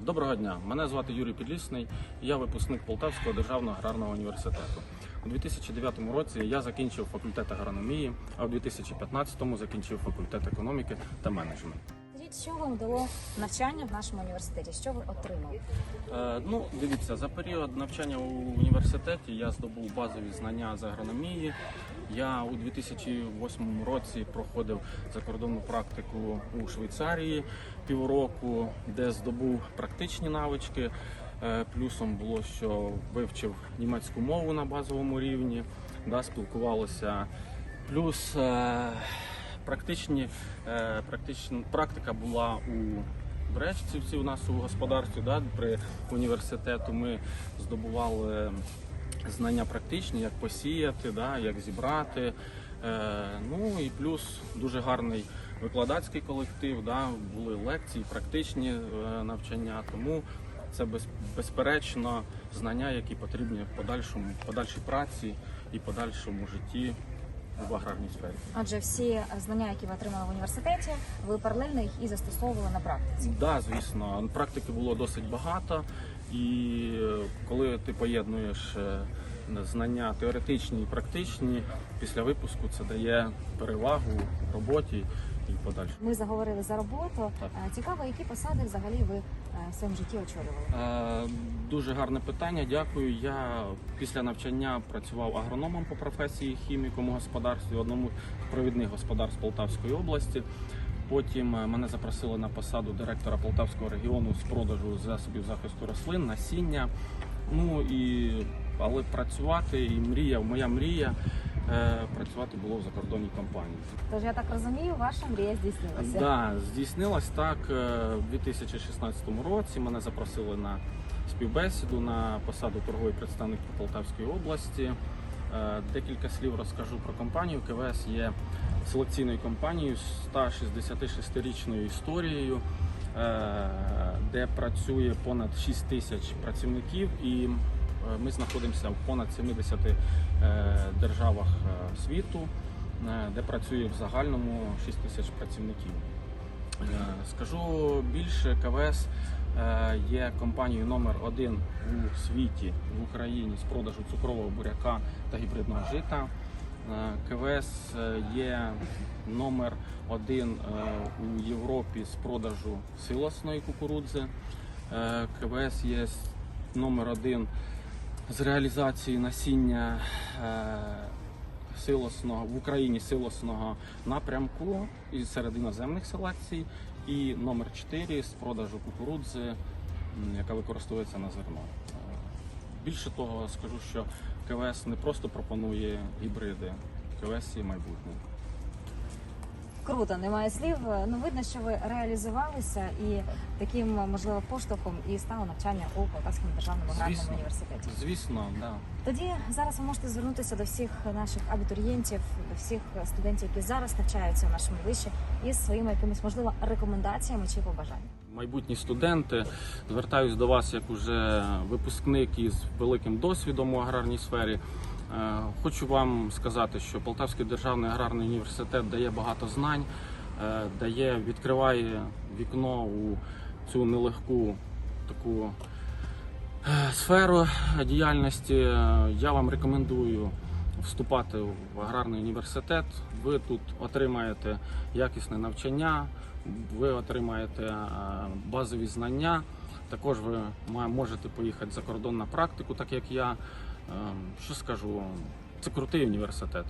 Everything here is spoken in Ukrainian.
Доброго дня, мене звати Юрій Підлісний, я випускник Полтавського державного аграрного університету. У 2009 році я закінчив факультет агрономії, а у 2015 закінчив факультет економіки та менеджменту. Що вам дало навчання в нашому університеті? Що ви отримали? Е, ну, дивіться, за період навчання у університеті я здобув базові знання з агрономії. Я у 2008 році проходив закордонну практику у Швейцарії півроку, де здобув практичні навички. Е, Плюсом було, що вивчив німецьку мову на базовому рівні, да, спілкувалися. Плюс е, практичні, е, практична практика була у Бречцівці у нас у господарстві, да, при університету ми здобували знання практичні, як посіяти, да, як зібрати. Е, ну і плюс дуже гарний викладацький колектив, да, були лекції, практичні е, навчання. Тому це без, безперечно знання, які потрібні в подальшому, подальшій праці і подальшому житті в аграрній сфері. Адже всі знання, які ви отримали в університеті, ви паралельно їх і застосовували на практиці. Да, звісно, практики було досить багато, і е, коли ти поєднуєш е, знання теоретичні і практичні, після випуску це дає перевагу в роботі і подальше. Ми заговорили за роботу. Так. Е, Цікаво, які посади взагалі ви в своєму житті очолювали? Дуже гарне питання. Дякую. Я після навчання працював агрономом по професії хіміком у господарстві одному з провідних господарств Полтавської області. Потім е, мене запросили на посаду директора Полтавського регіону з продажу засобів захисту рослин, насіння. Ну і але працювати і мрія, моя мрія е, працювати було в закордонній компанії. Тож я так розумію, ваша мрія здійснилася. Да, здійснилось так е, в 2016 році. Мене запросили на співбесіду на посаду торговий представник по Полтавської області. Декілька слів розкажу про компанію. КВС є селекційною компанією з 166-річною історією, е, де працює понад 6 тисяч працівників, і е, ми знаходимося в понад 70 е, державах світу, де працює в загальному 6 тисяч працівників. Скажу більше, КВС є компанією номер один у світі в Україні з продажу цукрового буряка та гібридного жита. Е, КВС е, є номер один е, у Європі з продажу силосної кукурудзи. КВС є номер один з реалізації насіння силосного в Україні силосного напрямку і серед іноземних селекцій, і номер 4 з продажу кукурудзи, яка використовується на зерно. Більше того, скажу, що КВС не просто пропонує гібриди, КВС є майбутнє. Круто, немає слів. Ну видно, що ви реалізувалися і таким можливо поштовхом і стало навчання у Полтавському державному аграрному Звісно. університеті. Звісно, да. Тоді зараз ви можете звернутися до всіх наших абітурієнтів, до всіх студентів, які зараз навчаються в нашому виші, із своїми якимись можливо рекомендаціями чи побажаннями. майбутні студенти. Звертаюсь до вас як уже випускник із великим досвідом у аграрній сфері. Е, Хочу вам сказати, що Полтавський державний аграрний університет дає багато знань, е, дає, відкриває вікно у цю нелегку таку е, сферу діяльності. Я вам рекомендую вступати в аграрний університет. Ви тут отримаєте якісне навчання, ви отримаєте базові знання. Також ви можете поїхати за кордон на практику, так як я. Е, Що скажу? Це крутий університет.